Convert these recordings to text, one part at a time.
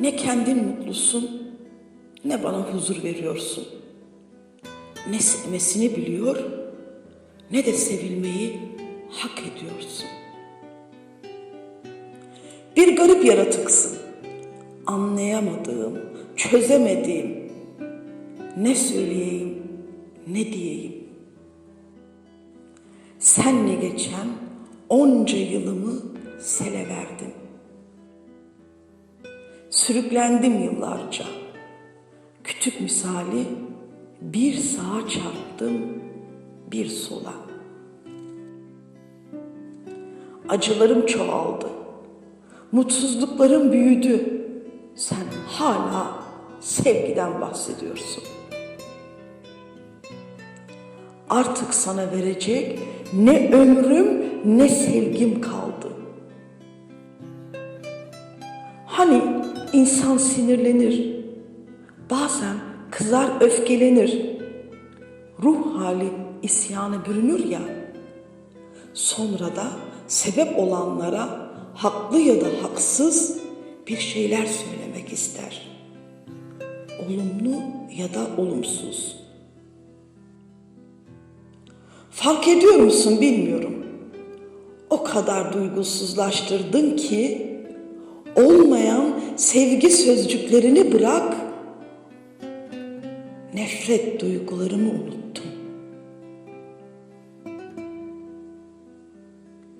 Ne kendin mutlusun, ne bana huzur veriyorsun. Ne sevmesini biliyor, ne de sevilmeyi hak ediyorsun. Bir garip yaratıksın. Anlayamadığım, çözemediğim, ne söyleyeyim, ne diyeyim. Senle geçen onca yılımı sele verdim. Sürüklendim yıllarca. Kütük misali bir sağa çarptım, bir sola. Acılarım çoğaldı. Mutsuzluklarım büyüdü. Sen hala sevgiden bahsediyorsun. Artık sana verecek ne ömrüm ne sevgim kaldı. Hani insan sinirlenir, bazen kızar öfkelenir, ruh hali isyana bürünür ya, sonra da sebep olanlara haklı ya da haksız bir şeyler söylemek ister. Olumlu ya da olumsuz. Fark ediyor musun bilmiyorum. O kadar duygusuzlaştırdın ki olmayan sevgi sözcüklerini bırak nefret duygularımı unuttum.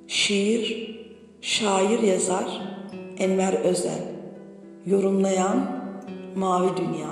Şiir, şair yazar Enver Özel, yorumlayan Mavi Dünya.